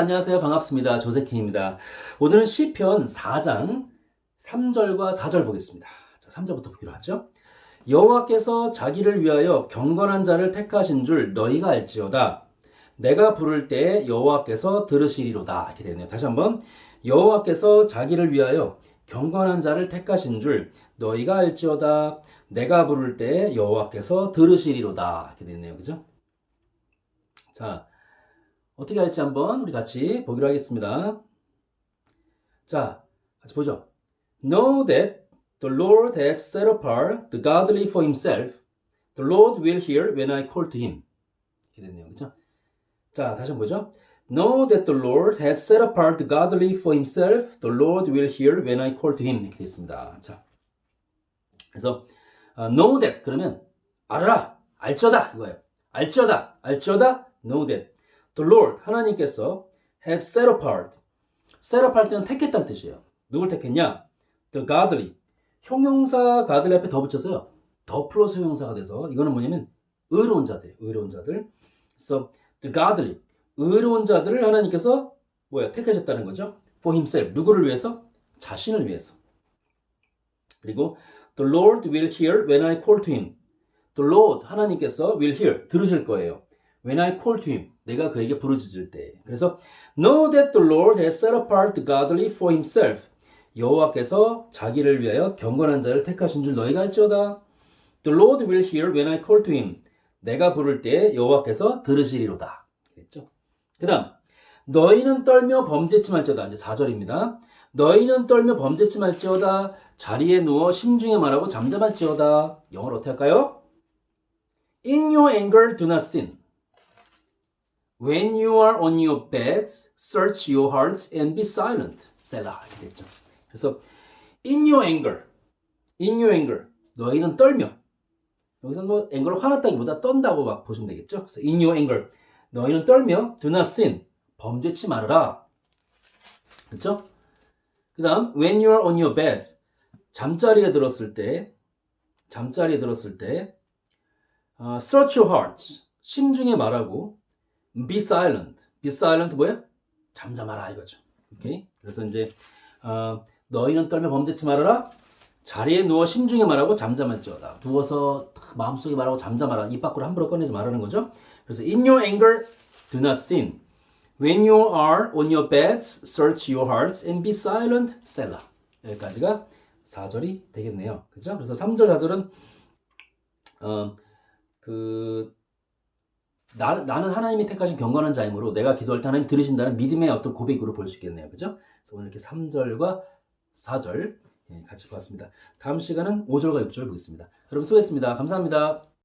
안녕하세요. 반갑습니다. 조세킹입니다. 오늘은 시편 4장 3절과 4절 보겠습니다. 자, 3절부터 보기로 하죠. 여호와께서 자기를 위하여 경건한 자를 택하신 줄 너희가 알지어다. 내가 부를 때 여호와께서 들으시리로다. 이렇게 되네요. 다시 한번 여호와께서 자기를 위하여 경건한 자를 택하신 줄 너희가 알지어다. 내가 부를 때 여호와께서 들으시리로다. 이렇게 되네요. 그죠? 자, 어떻게 할지 한번 우리 같이 보기로 하겠습니다. 자, 같이 보죠. Know that the Lord has set apart the godly for himself. The Lord will hear when I call to him. 이렇게 됐네요. 그죠? 자, 다시 한번 보죠. Know that the Lord has set apart the godly for himself. The Lord will hear when I call to him. 이렇게 됐습니다. 자, 그래서 어, know that 그러면 알아라, 알지어다 이거예요. 알지어다, 알지어다, know that. The Lord 하나님께서 had set apart. set apart는 택했다는 뜻이에요. 누굴 택했냐? The godly. 형용사 godly 앞에 더 붙여서요. 더 플러스 형용사가 돼서 이거는 뭐냐면 의로운 자들, 의로운 자들. 그래서 the godly. 의로운 자들을 하나님께서 뭐야? 택하셨다는 거죠. For himself. 누구를 위해서? 자신을 위해서. 그리고 The Lord will hear when I call to him. The Lord 하나님께서 will hear 들으실 거예요. When I call to him. 내가 그에게 부르짖을 때. 그래서 Know that the Lord has set apart godly for himself. 여호와께서 자기를 위하여 경건한 자를 택하신 줄 너희가 알지어다. The Lord will hear when I call to him. 내가 부를 때 여호와께서 들으시리로다. 됐죠? 그 다음 너희는 떨며 범죄치 말지어다. 이제 4절입니다. 너희는 떨며 범죄치 말지어다. 자리에 누워 심중에 말하고 잠잠할지어다. 영어로 어떻게 할까요? In your anger do not sin. When you are on your bed, search your hearts and be silent. 셀라 이렇게 됐죠. 그래서 in your anger, in your anger, 너희는 떨며 여기서 뭐 anger를 화났다기보다 떤다고 막 보시면 되겠죠. 그래서 in your anger, 너희는 떨며 do not sin, 범죄치 말아라. 그렇죠? 그 다음 when you are on your bed, 잠자리에 들었을 때, 잠자리에 들었을 때, 어, search your hearts, 심중에 말하고 be silent. be silent 뭐야? 잠잠하라 이거죠. 오케이? 그래서 이제 어, 너희는 떨며 범죄치 말아라. 자리에 누워 심중에 말하고 잠잠할지어다. 누워서 마음속에 말하고 잠잠하라. 입 밖으로 함부로 꺼내지 말라는 거죠. 그래서 in your anger do not sin. When you are on your beds, search your hearts and be silent. 셀라. 여기까지가 4절이 되겠네요. 그죠? 그래서 3절, 4절은 어, 그 나, 나는 하나님이 택하신 경건한 자이므로 내가 기도할 때 하나님 들으신다는 믿음의 어떤 고백으로 볼 수 있겠네요. 그죠? 그래서 오늘 이렇게 3절과 4절 예, 같이 보았습니다. 다음 시간은 5절과 6절 보겠습니다. 여러분 수고했습니다. 감사합니다.